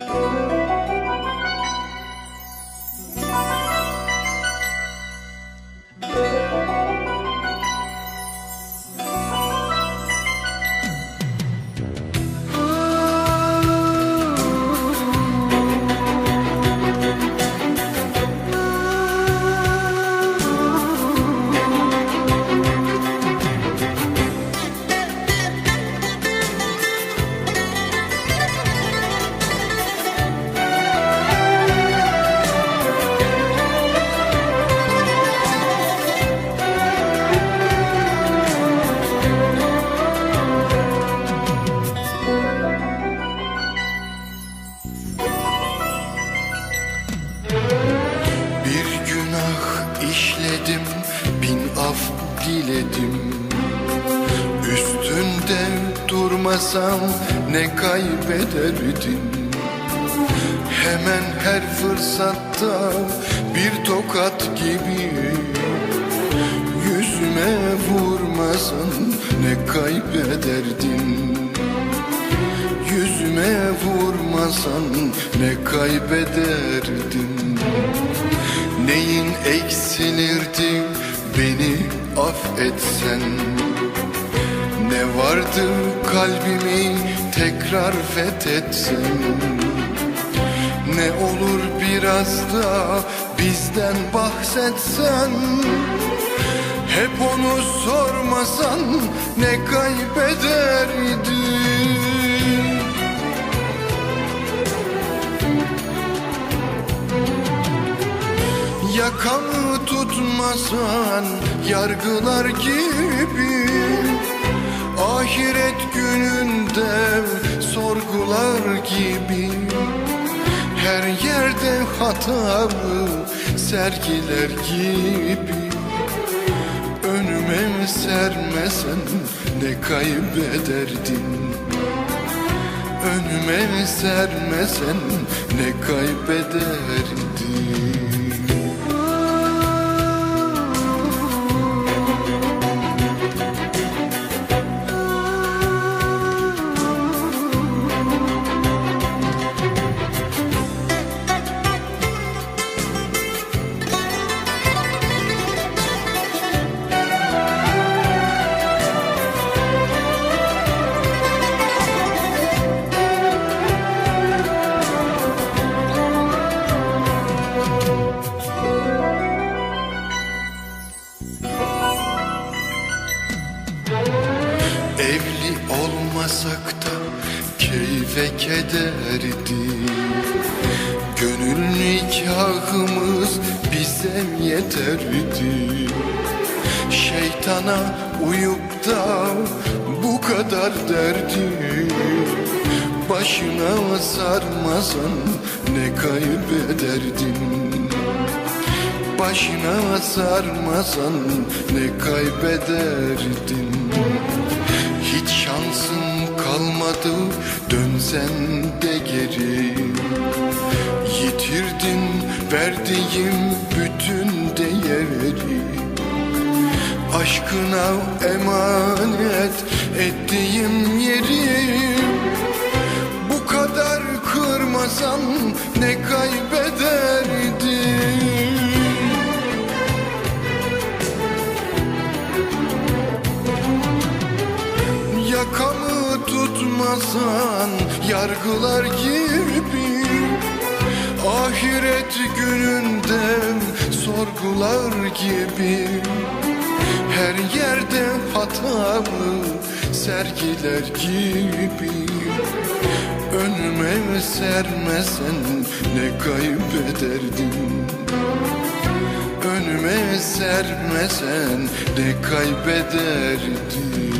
Bir işledim, bin af diledim. Üstünde durmasam ne kaybederdim? Hemen her fırsatta bir tokat gibi. Yüzüme vurmasan ne kaybederdin Yüzüme vurmasan ne kaybederdin? Neyin eksilirdi beni affetsen? Ne vardı kalbimi tekrar fethetsen? Ne olur biraz da bizden bahsetsen? Hep onu sormasan ne kaybederdin Yakamı tutmasan yargılar gibi. Ahiret gününde sorgular gibi. Her yerde hatamı sergiler gibi. Önüme sermesen ne kaybederdin? Önüme sermesen ne kaybederdin olmasak da keyfe kederdi. Gönül nikahımız bize yeterdi. Şeytana uyup da bu kadar derdi. Başına sarmasan ne kaybederdin? Başına sarmasan ne kaybederdin Hiç şansın kalmadı dönsen de geri. Yitirdin verdiğim bütün değeri. Aşkına emanet ettiğim yeri. Bu kadar kırmasam ne kaybederdim Yakamı tutmasan yargılar gibi. Ahiret gününde sorgular gibi. Her yerde hatamı sergiler gibi. Önüme sermesen ne kaybederdim Önüme sermesen ne kaybederdim